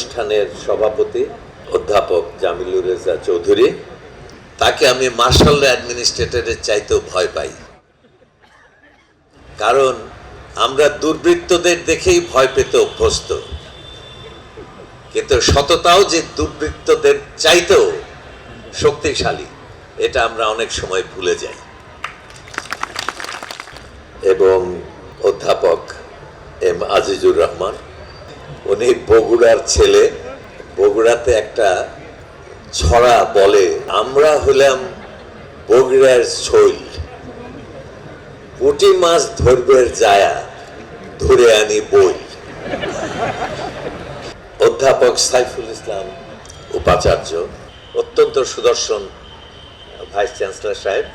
অনুষ্ঠানের সভাপতি অধ্যাপক জামিলুর রেজা চৌধুরী। তাকে আমি মার্শাল অ্যাডমিনিস্ট্রেটরের চাইতেও ভয় পাই। কারণ আমরা দুর্বৃত্তদের দেখেই ভয় পেতে অভ্যস্ত। কিন্তু সততাও যে দুর্বৃত্তদের চাইতেও শক্তিশালী, এটা আমরা অনেক সময় ভুলে যাই। এবং অধ্যাপক এম আজিজুর রহমান উনি বগুড়ার ছেলে। বগুড়াতে একটা ছড়া বলে, আমরা হলাম বগুড়ার শৈল। পুঁটি মাছ ধরবের যায়া ধরে আনি বই অধ্যাপক সাইফুল ইসলাম উপাচার্য, অত্যন্ত সুদর্শন ভাইস চ্যান্সেলর সাহেব।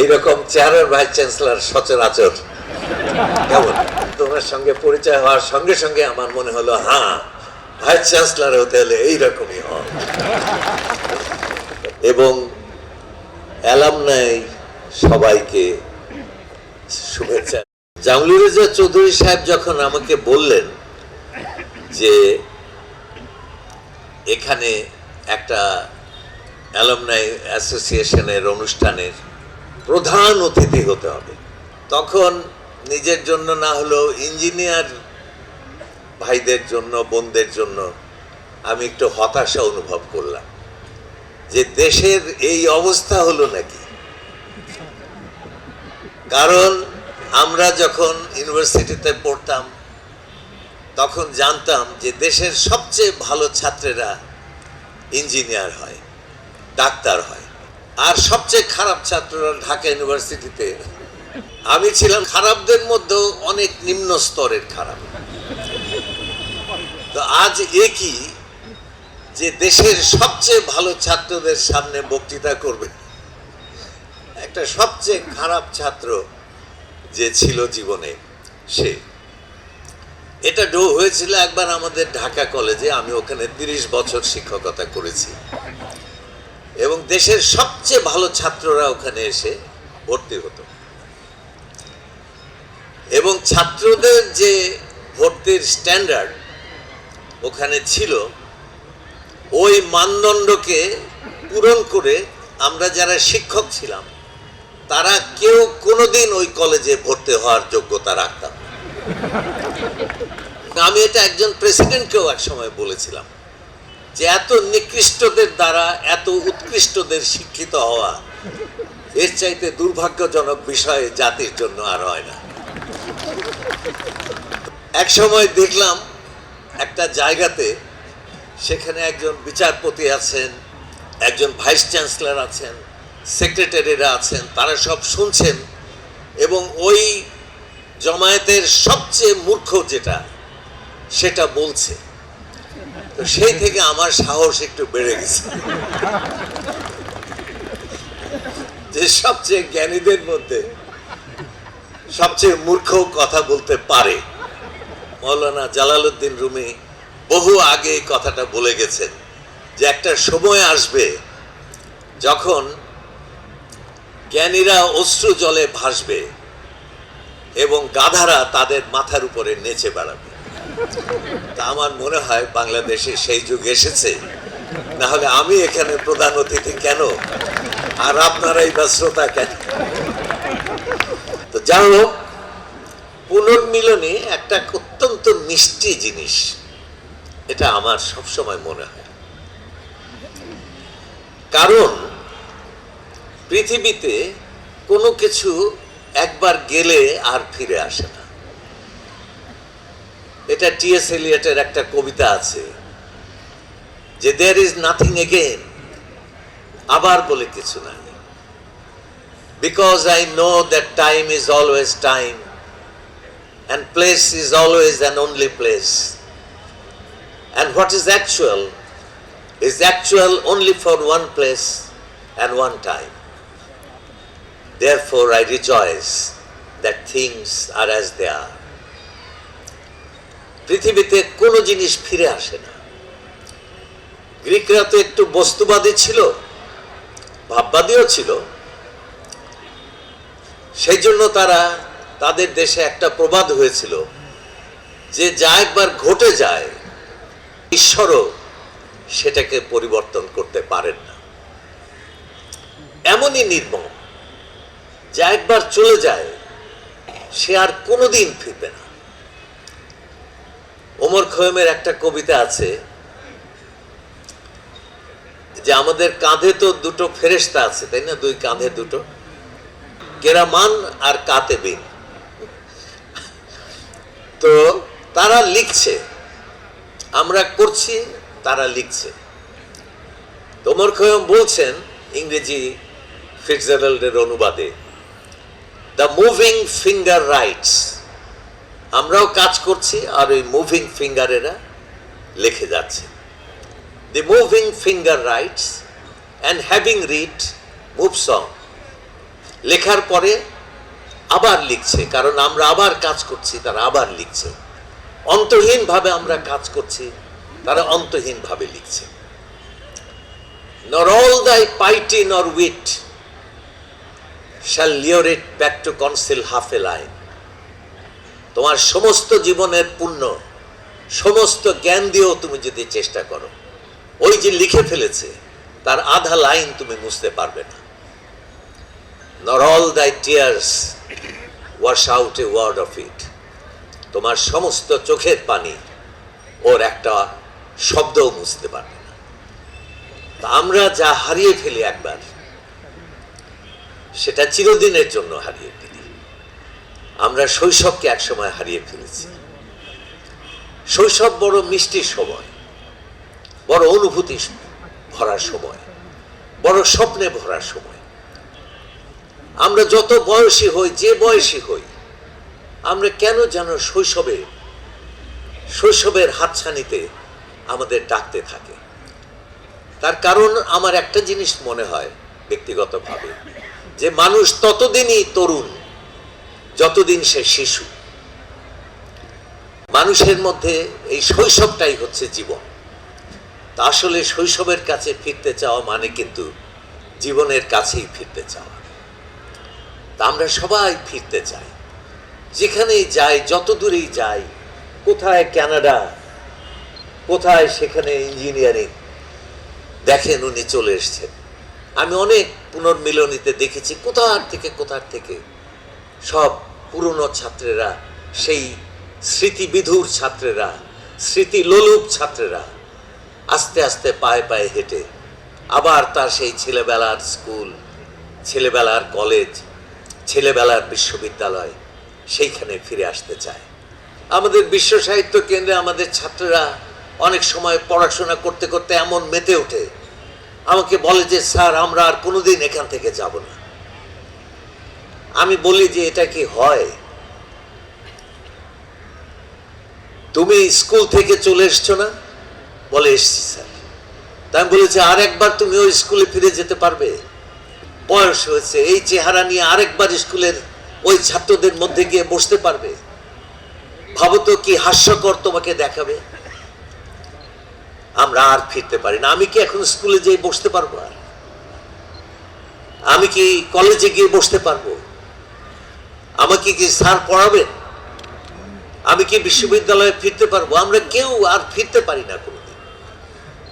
এইরকম চেয়ারের ভাইস চ্যান্সেলর সচরাচর কেমন? তোমার সঙ্গে পরিচয় হওয়ার সঙ্গে সঙ্গে আমার মনে হলো হ্যাঁ ভাইস চ্যান্সেলর হতে হলে এইরকমই হয়। এবং অ্যালামনাই সবাইকে শুভেচ্ছা। জামলুর রেজা চৌধুরী সাহেব যখন আমাকে বললেন যে এখানে একটা অ্যালামনাই অ্যাসোসিয়েশনের অনুষ্ঠানের প্রধান অতিথি হতে হবে, তখন নিজের জন্য না হলেও ইঞ্জিনিয়ার ভাইদের জন্য, বোনদের জন্য আমি একটু হতাশা অনুভব করলাম যে দেশের এই অবস্থা হলো নাকি। কারণ আমরা যখন ইউনিভার্সিটিতে পড়তাম, তখন জানতাম যে দেশের সবচেয়ে ভালো ছাত্রেরা ইঞ্জিনিয়ার হয়, ডাক্তার হয়। আর সবচেয়ে খারাপ ছাত্ররা ঢাকা ইউনিভার্সিটিতে আমি ছিলাম খারাপদের মধ্যেও অনেক নিম্ন স্তরের খারাপ। তো আজ একই যে দেশের সবচেয়ে ভালো ছাত্রদের সামনে বক্তৃতা করবে? একটা সবচেয়ে খারাপ ছাত্র যে ছিল জীবনে সে। এটা ডো হয়েছিল একবার আমাদের ঢাকা কলেজে, আমি ওখানে তিরিশ বছর শিক্ষকতা করেছি। এবং দেশের সবচেয়ে ভালো ছাত্ররা ওখানে এসে ভর্তি হতো। এবং ছাত্রদের যে ভর্তির স্ট্যান্ডার্ড ওখানে ছিল, ওই মানদণ্ডকে পূরণ করে আমরা যারা শিক্ষক ছিলাম, তারা কেউ কোনোদিন ওই কলেজে ভর্তি হওয়ার যোগ্যতা রাখতাম। আমি এটা একজন প্রেসিডেন্টকেও এক সময় বলেছিলাম যে এত নিকৃষ্টদের দ্বারা, এত উৎকৃষ্টদের শিক্ষিত হওয়া এর চাইতে দুর্ভাগ্যজনক বিষয়ে জাতির জন্য আর হয় না এক সময় দেখলাম একটা জায়গাতে সেখানে একজন বিচারপতি আছেন, একজন ভাইস চ্যান্সেলর আছেন, সেক্রেটারিরা আছেন, তারা সব শুনছেন এবং ওই জমায়েতের সবচেয়ে মূর্খ যেটা, সেটা বলছে। তো সেই থেকে আমার সাহস একটু বেড়ে গেছে। যে সবচেয়ে জ্ঞানীদের মধ্যে সবচেয়ে মূর্খ কথা বলতে পারে। মৌলানা জালালউদ্দিন রুমি বহু আগে কথাটা বলে গেছেন যে একটা সময় আসবে যখন জ্ঞানীরা অশ্রু জলে ভাসবে এবং গাধারা তাদের মাথার উপরে নেচে বেড়াবে। তা আমার মনে হয় বাংলাদেশে সেই যুগ এসেছে। না হলে আমি এখানে প্রধান অতিথি কেন? আর আপনারাই বা শ্রোতা কেন? যাই হোক পুনর্মিলনী একটা অত্যন্ত মিষ্টি জিনিস, এটা আমার সবসময় মনে হয়। কারণ, পৃথিবীতে কোনো কিছু একবার গেলে আর ফিরে আসে না। এটা টিএস এলিয়টের একটা কবিতা আছে, যে দেয়ার ইজ নাথিং এগেন আবার বলে কিছু নাই। Because I know that time is always time and place is always and only place. And what is actual is actual only for one place and one time. Therefore, I rejoice that things are as they are. পৃথিবীতে কোনো জিনিস ফিরে আসে না গ্রিকরা তো একটু বস্তুবাদী ছিল ভাববাদীও ছিল সেই জন্য তারা তাদের দেশে একটা প্রবাদ হয়েছিল যে যা একবার ঘটে যায়, ঈশ্বরও সেটাকে পরিবর্তন করতে পারেন না। এমনই নির্মম, যা একবার চলে যায়, সে আর কোনোদিন ফিরবে না। ওমর খৈমের একটা কবিতা আছে যে, আমাদের কাঁধে তো দুটো ফেরেস্তা আছে। তাই না? দুই কাঁধে দুটো। কেরামান আর কাতেবিন তো তারা লিখছে, আমরা করছি, তারা লিখছে। তোমর খয়ম বলছেন ইংরেজি ফিটজারাল্ডের অনুবাদে দ্য মুভিং ফিঙ্গার রাইটস আমরাও কাজ করছি আর ওই মুভিং ফিঙ্গারেরা লিখে যাচ্ছে। The moving finger writes and having read moves on লেখার পরে আবার লিখছে, কারণ আমরা আবার কাজ করছি, তারা আবার লিখছে। অন্তহীনভাবে আমরা কাজ করছি, তারা অন্তহীনভাবে লিখছে। নর অল দাই পাইটি nor wit shall lure it back to cancel half a line তোমার সমস্ত জীবনের পুণ্য, সমস্ত জ্ঞান দিয়েও তুমি যদি চেষ্টা করো, ওই যে লিখে ফেলেছে, তার আধা লাইন তুমি বুঝতে পারবে না। Nor all thy tears wash out a word of it তোমার সমস্ত চোখের পানি ওর একটা শব্দও মুছতে পারবে না। তা আমরা যা হারিয়ে ফেলি একবার, সেটা চিরদিনের জন্য হারিয়ে ফেলি। আমরা শৈশবকে একসময় হারিয়ে ফেলেছি। শৈশব বড় মিষ্টি সময়, বড় অনুভূতি ভরার সময়, বড় স্বপ্নে ভরার সময়। আমরা যত বয়সী হই, যে বয়সী হই, আমরা কেন যেন শৈশবে, শৈশবের হাতছানিতে আমাদের ডাকতে থাকে। তার কারণ আমার একটা জিনিস মনে হয় ব্যক্তিগতভাবে, যে মানুষ ততদিনই তরুণ, যতদিন সে শিশু। মানুষের মধ্যে এই শৈশবটাই হচ্ছে জীবন। তা আসলে শৈশবের কাছে ফিরতে চাওয়া মানে কিন্তু জীবনের কাছেই ফিরতে চাওয়া। তা আমরা সবাই ফিরতে চাই। যেখানেই যাই, যত দূরেই যাই, কোথায় কানাডা কোথায় সেখানে ইঞ্জিনিয়ারিং, দেখেন উনি চলে এসছেন। আমি অনেক পুনর্মিলনীতে দেখেছি, কোথার থেকে কোথার থেকে। সব পুরনো ছাত্রেরা, সেই স্মৃতিবিধুর ছাত্রেরা স্মৃতি লোলুপ ছাত্রেরা, আস্তে আস্তে পায়ে পায়ে হেঁটে, আবার তার সেই ছেলেবেলার স্কুল, ছেলেবেলার কলেজ ছেলেবেলার বিশ্ববিদ্যালয় সেইখানে ফিরে আসতে চায়। আমাদের বিশ্ব সাহিত্য কেন্দ্রে আমাদের ছাত্ররা অনেক সময় পড়াশোনা করতে করতে এমন মেতে ওঠে। আমাকে বলে যে, স্যার, আমরা আর কোনোদিন এখান থেকে যাব না। আমি বলি যে, এটা কি হয়? তুমি স্কুল থেকে চলে এসছো না? বলে, এসছি, স্যার। তাই আমি বলেছি আরেকবার তুমি ওই স্কুলে ফিরে যেতে পারবে? বয়স হয়েছে, এই চেহারা নিয়ে আরেকবার স্কুলের ওই ছাত্রদের মধ্যে গিয়ে বসতে পারবে। ভাবতো কি হাস্যকর তোমাকে দেখাবে। আমরা আর ফিরতে পারি না। আমি কি এখন স্কুলে যেয়ে বসতে পারব আর? আমি কি কলেজে গিয়ে বসতে পারব? আমাকে কি স্যার পড়াবেন আমি কি বিশ্ববিদ্যালয়ে ফিরতে পারব? আমরা কেউ আর ফিরতে পারি না কোনোদিন।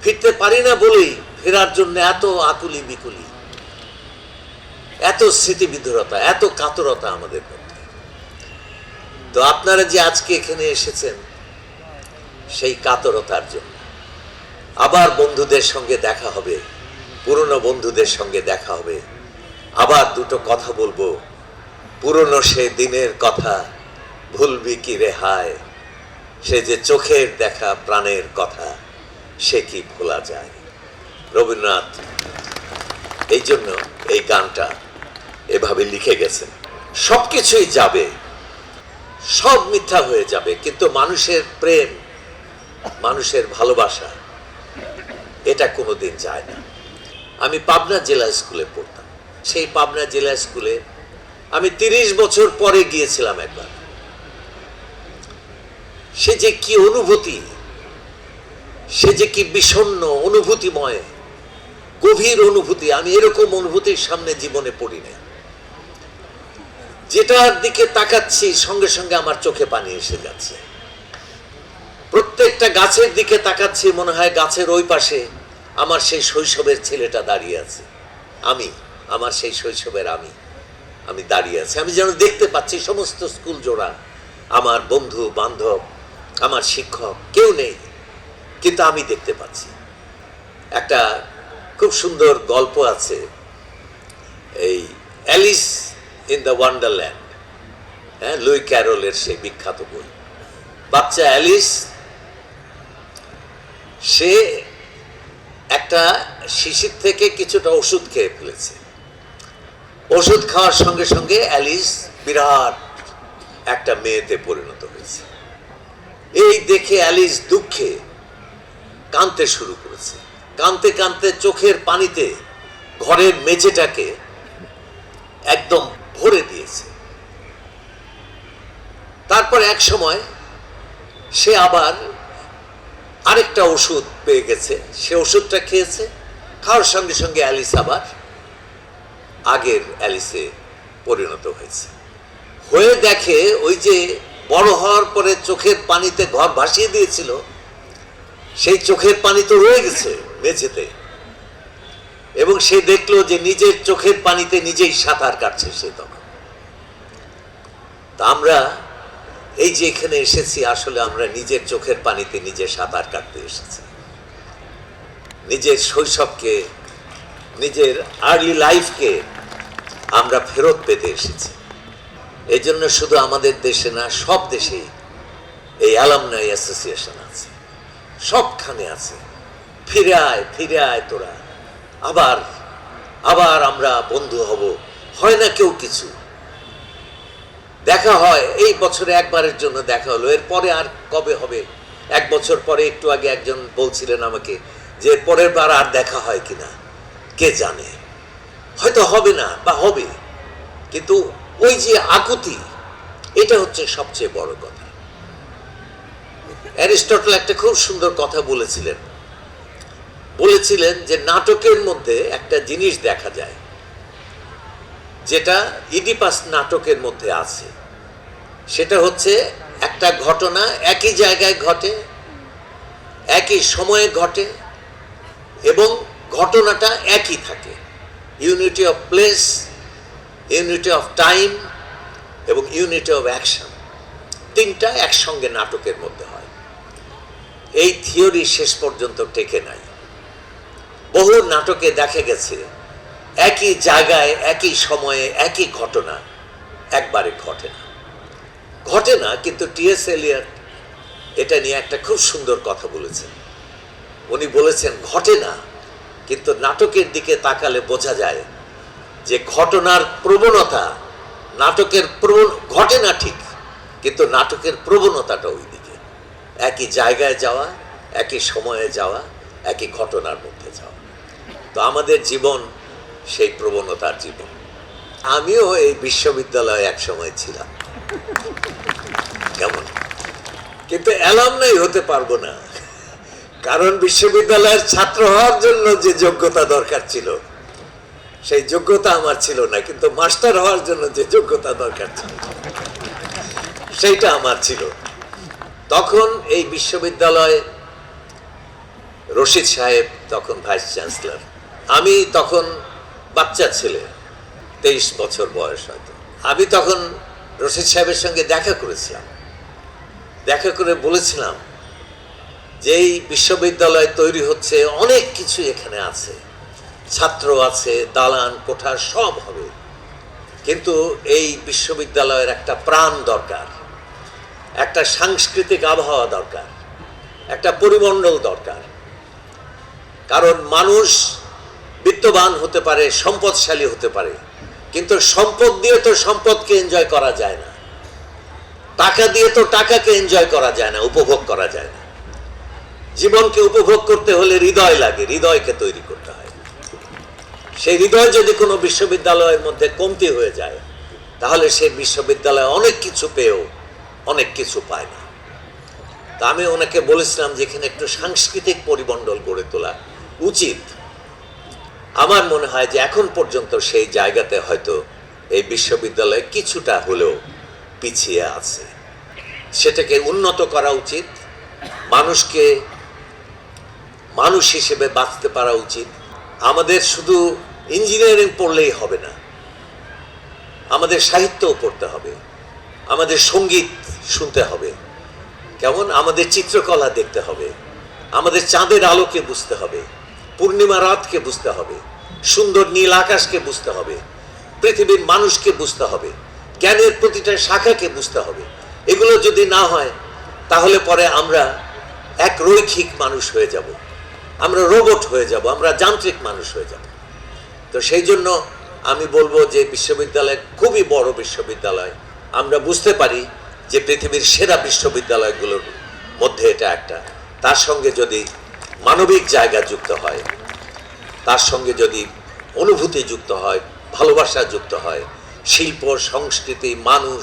ফিরতে পারি না বলেই ফেরার জন্য এত আকুলি বিকুলি এত স্মৃতিবিধুরতা, এত কাতরতা আমাদের মধ্যে। তো আপনারা যে আজকে এখানে এসেছেন, সেই কাতরতার জন্য। আবার বন্ধুদের সঙ্গে দেখা হবে, পুরনো বন্ধুদের সঙ্গে দেখা হবে। আবার দুটো কথা বলব। পুরনো সে দিনের কথা, ভুলবি কি রেহায় সে যে চোখের দেখা প্রাণের কথা, সে কি ভোলা যায়? রবীন্দ্রনাথ, এই জন্য এই গানটা এভাবে লিখে গেছেন সব কিছুই যাবে। সব মিথ্যা হয়ে যাবে, কিন্তু মানুষের প্রেম, মানুষের ভালোবাসা, এটা কোনোদিন যায় না। আমি পাবনা জেলা স্কুলে পড়তাম। সেই পাবনা জেলা স্কুলে আমি তিরিশ বছর পরে গিয়েছিলাম একবার। সে যে কি অনুভূতি, সে যে কি বিষণ্ণ, অনুভূতিময়, গভীর অনুভূতি, আমি এরকম অনুভূতির সামনে জীবনে পড়ি নাই। যেটার দিকে তাকাচ্ছি, সঙ্গে সঙ্গে আমার চোখে পানি এসে যাচ্ছে। প্রত্যেকটা গাছের দিকে তাকাচ্ছি, মনে হয় গাছের ওই পাশে আমার সেই শৈশবের ছেলেটা দাঁড়িয়ে আছে। আমি, আমার সেই শৈশবের আমি আমি দাঁড়িয়ে আছি। আমি যেন দেখতে পাচ্ছি সমস্ত স্কুল জোড়া, আমার বন্ধু, বান্ধব, আমার শিক্ষক, কেউ নেই, কিন্তু আমি দেখতে পাচ্ছি। একটা খুব সুন্দর গল্প আছে, এই অ্যালিস ইন দ্য ওয়ান্ডারল্যান্ড হ্যাঁ লুই ক্যারলের সেই বিখ্যাত বই। বাচ্চা অ্যালিস, সে একটা শিশির থেকে কিছুটা ওষুধ খেয়ে ফেলেছে। ওষুধ খাওয়ার সঙ্গে সঙ্গে অ্যালিস বিরাট একটা মেয়েতে পরিণত হয়েছে। এই দেখে অ্যালিস দুঃখে কাঁদতে শুরু করেছে। কাঁদতে কাঁদতে চোখের পানিতে ঘরের মেঝেটাকে একদম ভরে দিয়েছে। তারপর এক সময় সে আবার আরেকটা ওষুধ পেয়ে গেছে। সে ওষুধটা খেয়েছে। খাওয়ার সঙ্গে সঙ্গে অ্যালিস আবার আগের অ্যালিসে পরিণত হয়েছে। হয়ে দেখে ওই যে বড় হওয়ার পরে চোখের পানিতে ঘর ভাসিয়ে দিয়েছিল, সেই চোখের পানি তো রয়ে গেছে মেঝেতে। এবং সে দেখল যে নিজের চোখের পানিতে নিজেই সাঁতার কাটছে সে তখন। তা আমরা এই যে এখানে এসেছি, আসলে আমরা নিজের চোখের পানিতে নিজে সাঁতার কাটতে এসেছি। নিজের শৈশবকে, নিজের আর্লি লাইফকে আমরা ফেরত পেতে এসেছি। এই জন্য শুধু আমাদের দেশে না, সব দেশেই এই অ্যালামনাই অ্যাসোসিয়েশন আছে। সবখানে আছে। ফিরে আয় ফিরে আয় তোরা। আবার আবার আমরা বন্ধু হব। হয় না কেউ কিছু। দেখা হয়, এই বছরে একবারের জন্য দেখা হলো। এরপরে আর কবে হবে? এক বছর পরে একটু আগে একজন বলছিলেন আমাকে যে, পরের বার আর দেখা হয় কিনা কে জানে? হয়তো হবে না বা হবে। কিন্তু ওই যে আকুতি, এটা হচ্ছে সবচেয়ে বড় কথা। অ্যারিস্টটল একটা খুব সুন্দর কথা বলেছিলেন। বলেছিলেন যে নাটকের মধ্যে একটা জিনিস দেখা যায়, যেটা ইডিপাস নাটকের মধ্যে আছে। সেটা হচ্ছে একটা ঘটনা একই জায়গায় ঘটে, একই সময়ে ঘটে, এবং ঘটনাটা একই থাকে। Unity of place unity of time এবং ইউনিটি অফ অ্যাকশন তিনটা একসঙ্গে নাটকের মধ্যে হয়। এই থিওরি শেষ পর্যন্ত টেকে নাই। বহু নাটকে দেখা গেছে। একই জায়গায়, একই সময়ে, একই ঘটনা একবারে ঘটে না। ঘটে না, কিন্তু টিএস এলিয়ট এটা নিয়ে একটা খুব সুন্দর কথা বলেছেন। উনি বলেছেন, ঘটে না, কিন্তু নাটকের দিকে তাকালে বোঝা যায় যে ঘটনার প্রবণতা, নাটকের প্রবণ, ঘটে না ঠিক, কিন্তু নাটকের প্রবণতাটা ওই দিকে একই জায়গায় যাওয়া, একই সময়ে যাওয়া, একই ঘটনার মধ্যে। তো আমাদের জীবন, সেই প্রবণতার জীবন। আমিও এই বিশ্ববিদ্যালয়ে এক সময় ছিলাম। কেমন? কিন্তু অ্যালামনাই হতে পারব না। কারণ বিশ্ববিদ্যালয়ের ছাত্র হওয়ার জন্য যে যোগ্যতা দরকার ছিল, সেই যোগ্যতা আমার ছিল না, কিন্তু মাস্টার হওয়ার জন্য যে যোগ্যতা দরকার ছিল, সেইটা আমার ছিল। তখন এই বিশ্ববিদ্যালয়ে, রশিদ সাহেব, তখন ভাইস চ্যান্সেলর আমি তখন বাচ্চা ছেলে, তেইশ বছর বয়স হয়তো। আমি তখন রশিদ সাহেবের সঙ্গে দেখা করেছিলাম। দেখা করে বলেছিলাম যে এই বিশ্ববিদ্যালয় তৈরি হচ্ছে, অনেক কিছু এখানে আছে। ছাত্র আছে, দালান কোঠা সব হবে। কিন্তু এই বিশ্ববিদ্যালয়ের একটা প্রাণ দরকার, একটা সাংস্কৃতিক আবহাওয়া দরকার, একটা পরিমণ্ডল দরকার। কারণ মানুষ বিত্তবান হতে পারে, সম্পদশালী হতে পারে, কিন্তু সম্পদ দিয়ে তো সম্পদকে এনজয় করা যায় না। টাকা দিয়ে তো টাকাকে এনজয় করা যায় না, উপভোগ করা যায় না। জীবনকে উপভোগ করতে হলে হৃদয় লাগে, হৃদয়কে তৈরি করতে হয়। সেই হৃদয় যদি কোনো বিশ্ববিদ্যালয়ের মধ্যে কমতি হয়ে যায়, তাহলে সেই বিশ্ববিদ্যালয় অনেক কিছু পেয়েও অনেক কিছু পায় না। তা আমি ওনাকে বলেছিলাম যে এখানে একটু সাংস্কৃতিক পরিমণ্ডল গড়ে তোলা উচিত। আমার মনে হয় যে এখন পর্যন্ত সেই জায়গাতে হয়তো এই বিশ্ববিদ্যালয় কিছুটা হলেও পিছিয়ে আছে। সেটাকে উন্নত করা উচিত, মানুষকে মানুষ হিসেবে বাঁচতে পারা উচিত। আমাদের শুধু ইঞ্জিনিয়ারিং পড়লেই হবে না, আমাদের সাহিত্যও পড়তে হবে, আমাদের সংগীত শুনতে হবে, কেমন? আমাদের চিত্রকলা দেখতে হবে, আমাদের চাঁদের আলোকে বুঝতে হবে। পূর্ণিমা রাতকে বুঝতে হবে, সুন্দর নীল আকাশকে বুঝতে হবে, পৃথিবীর মানুষকে বুঝতে হবে, জ্ঞানের প্রতিটা শাখাকে বুঝতে হবে। এগুলো যদি না হয়, তাহলে পরে আমরা এক রৈখিক মানুষ হয়ে যাব। আমরা রোবট হয়ে যাব, আমরা যান্ত্রিক মানুষ হয়ে যাব। তো সেই জন্য আমি বলব যে বিশ্ববিদ্যালয় খুবই বড় বিশ্ববিদ্যালয়। আমরা বুঝতে পারি যে পৃথিবীর সেরা বিশ্ববিদ্যালয়গুলোর মধ্যে এটা একটা। তার সঙ্গে যদি মানবিক জায়গা যুক্ত হয়। তার সঙ্গে যদি অনুভূতি যুক্ত হয়, ভালোবাসা যুক্ত হয়, শিল্প, সংস্কৃতি, মানুষ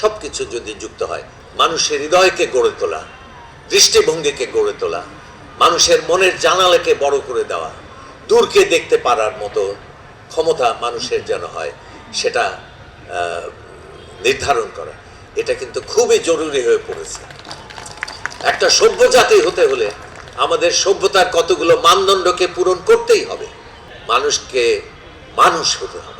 সব কিছু যদি যুক্ত হয়, মানুষের হৃদয়কে গড়ে তোলা, দৃষ্টিভঙ্গিকে গড়ে তোলা, মানুষের মনের জানালাকে বড় করে দেওয়া, দূরকে দেখতে পারার মতো ক্ষমতা মানুষের যেন হয়, সেটা নির্ধারণ করা, এটা কিন্তু খুবই জরুরি হয়ে পড়েছে। একটা সভ্য জাতি হতে হলে আমাদের সভ্যতার কতগুলো মানদণ্ডকে পূরণ করতেই হবে। মানুষকে মানুষ হতে হবে।